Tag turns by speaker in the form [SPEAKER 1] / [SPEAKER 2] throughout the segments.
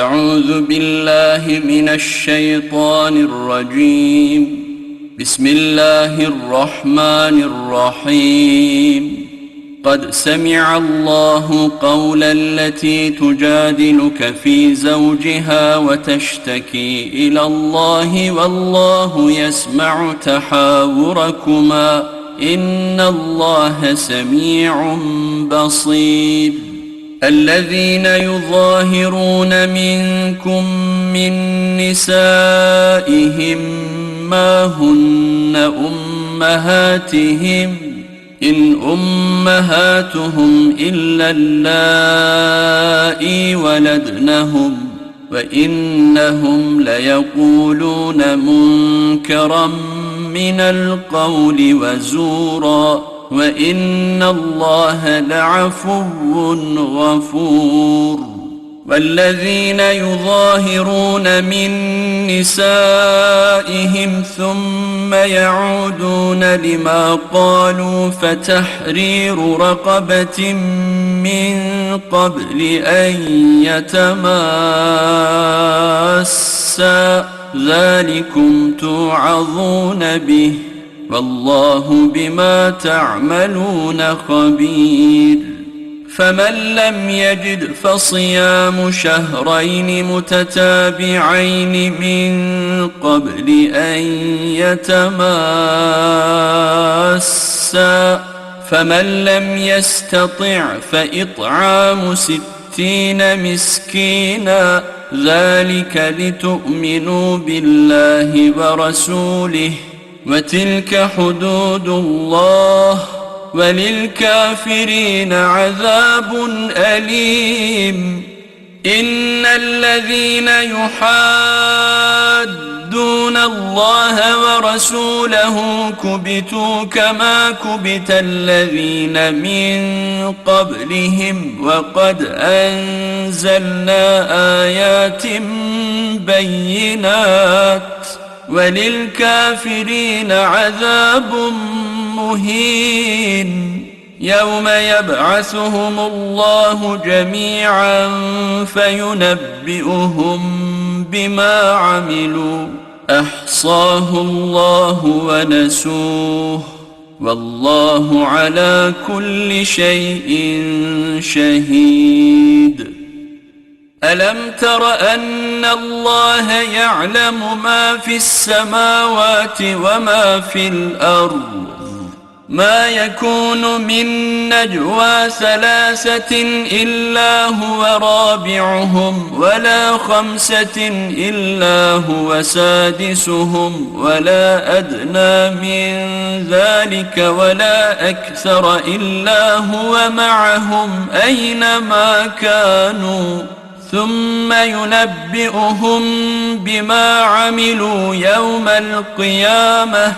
[SPEAKER 1] أعوذ بالله من الشيطان الرجيم بسم الله الرحمن الرحيم قد سمع الله قول التي تجادلك في زوجها وتشتكي إلى الله والله يسمع تحاوركما إن الله سميع بصير الذين يظاهرون منكم من نسائهم ما هن امهاتهم ان امهاتهم الا اللائي ولدنهم وانهم ليقولون منكرا من القول وزورا وان الله لعفو غفور والذين يظاهرون من نسائهم ثم يعودون لما قالوا فتحرير رقبه من قبل ان يتماسا ذلكم توعظون به والله بما تعملون خبير فمن لم يجد فصيام شهرين متتابعين من قبل ان يتماسا فمن لم يستطع فاطعام ستين مسكينا ذلك لتؤمنوا بالله ورسوله وتلك حدود الله وللكافرين عذاب أليم إن الذين يحادون الله ورسوله كبتوا كما كبت الذين من قبلهم وقد أنزلنا آيات بينات وللكافرين عذاب مهين يوم يبعثهم الله جميعا فينبئهم بما عملوا احصاه الله ونسوه والله على كل شيء شهيد ألم تر أن الله يعلم ما في السماوات وما في الأرض ما يكون من نجوى ثلاثة إلا هو رابعهم ولا خمسة إلا هو سادسهم ولا أدنى من ذلك ولا أكثر إلا هو معهم أينما كانوا ثم ينبئهم بما عملوا يوم القيامه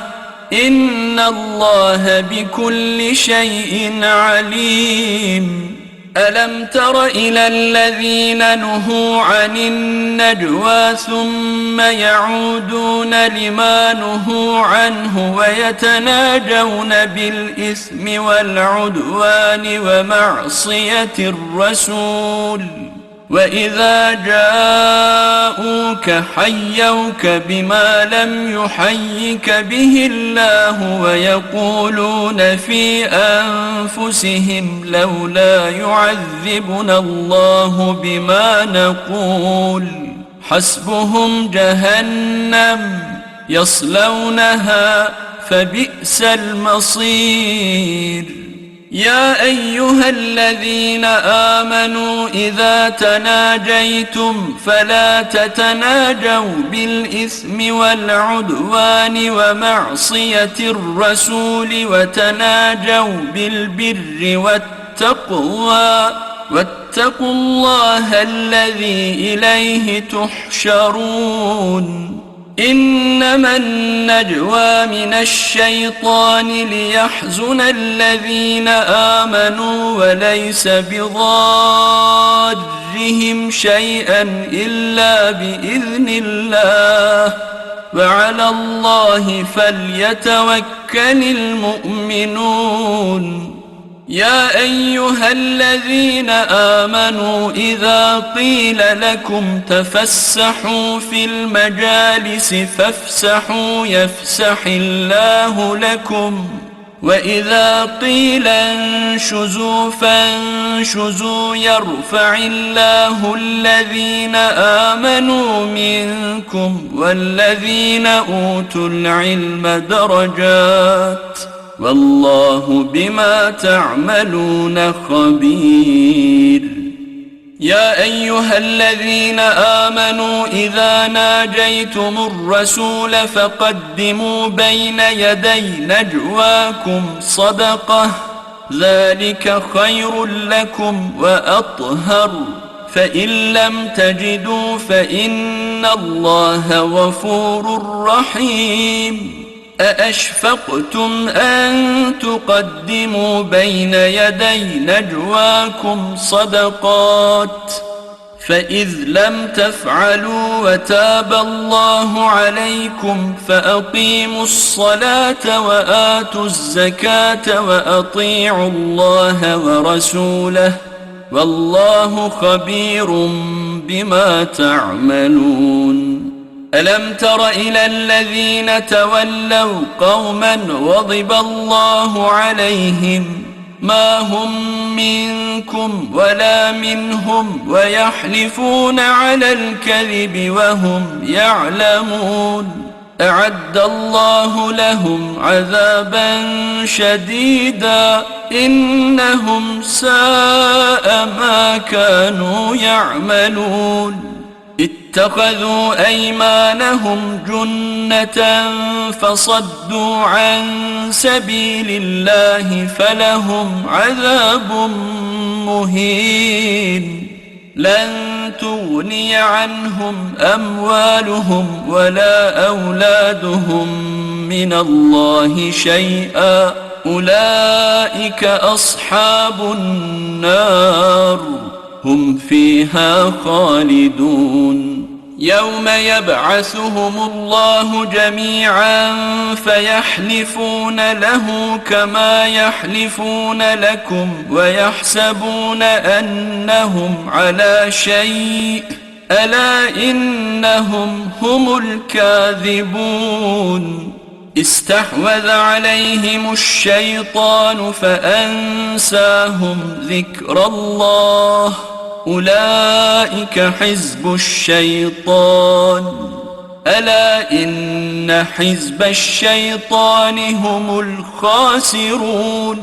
[SPEAKER 1] ان الله بكل شيء عليم الم تر الى الذين نهوا عن النجوى ثم يعودون لما نهوا عنه ويتناجون بالاثم والعدوان ومعصيه الرسول وإذا جاءوك حيوك بما لم يحيك به الله ويقولون في أنفسهم لولا يعذبنا الله بما نقول حسبهم جهنم يصلونها فبئس المصير يا ايها الذين امنوا اذا تناجيتم فلا تتناجوا بالاثم والعدوان ومعصيه الرسول وتناجوا بالبر والتقوى واتقوا الله الذي اليه تحشرون إنما النجوى من الشيطان ليحزن الذين آمنوا وليس بضارهم شيئا إلا بإذن الله وعلى الله فليتوكل المؤمنون يا ايها الذين امنوا اذا قيل لكم تفسحوا في المجالس فافسحوا يفسح الله لكم واذا قيل انشزوا فانشزوا يرفع الله الذين امنوا منكم والذين اوتوا العلم درجات والله بما تعملون خبير يا ايها الذين امنوا اذا ناجيتم الرسول فقدموا بين يدي نجواكم صدقه ذلك خير لكم واطهر فان لم تجدوا فان الله غفور رحيم أأشفقتم أن تقدموا بين يدي نجواكم صدقات فإذ لم تفعلوا وتاب الله عليكم فأقيموا الصلاة وآتوا الزكاة وأطيعوا الله ورسوله والله خبير بما تعملون ألم تر إلى الذين تولوا قوما غضب الله عليهم ما هم منكم ولا منهم ويحلفون على الكذب وهم يعلمون أعد الله لهم عذابا شديدا إنهم ساء ما كانوا يعملون اتخذوا ايمانهم جنة فصدوا عن سبيل الله فلهم عذاب مهين لن تغني عنهم اموالهم ولا اولادهم من الله شيئا اولئك اصحاب النار هم فيها خالدون يوم يبعثهم الله جميعا فيحلفون له كما يحلفون لكم ويحسبون انهم على شيء الا انهم هم الكاذبون استحوذ عليهم الشيطان فأنساهم ذكر الله أولئك حزب الشيطان ألا إن حزب الشيطان هم الخاسرون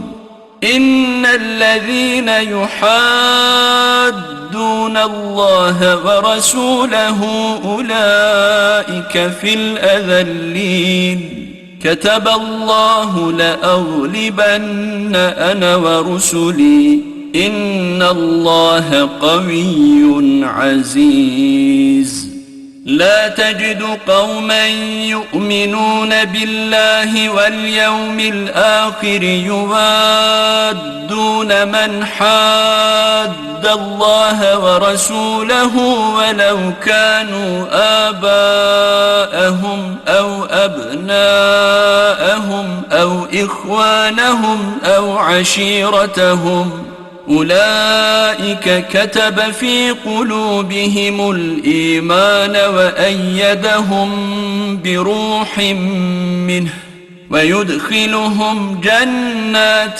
[SPEAKER 1] إن الذين يحادون الله ورسوله أولئك في الأذلين كتب الله لأغلبن أنا ورسلي إن الله قوي عزيز لا تجد قوما يؤمنون بالله واليوم الآخر يوادون من حاد الله ورسوله ولو كانوا آباءهم أو أبناءهم أو إخوانهم أو عشيرتهم أولئك كتب في قلوبهم الإيمان وأيدهم بروح منه ويدخلهم جنات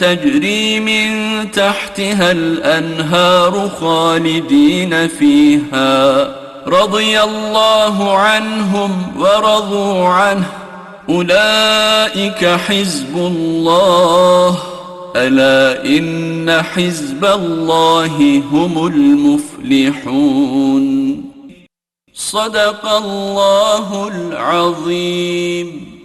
[SPEAKER 1] تجري من تحتها الأنهار خالدين فيها رضي الله عنهم ورضوا عنه أولئك حزب الله ألا إن حزب الله هم المفلحون صدق الله العظيم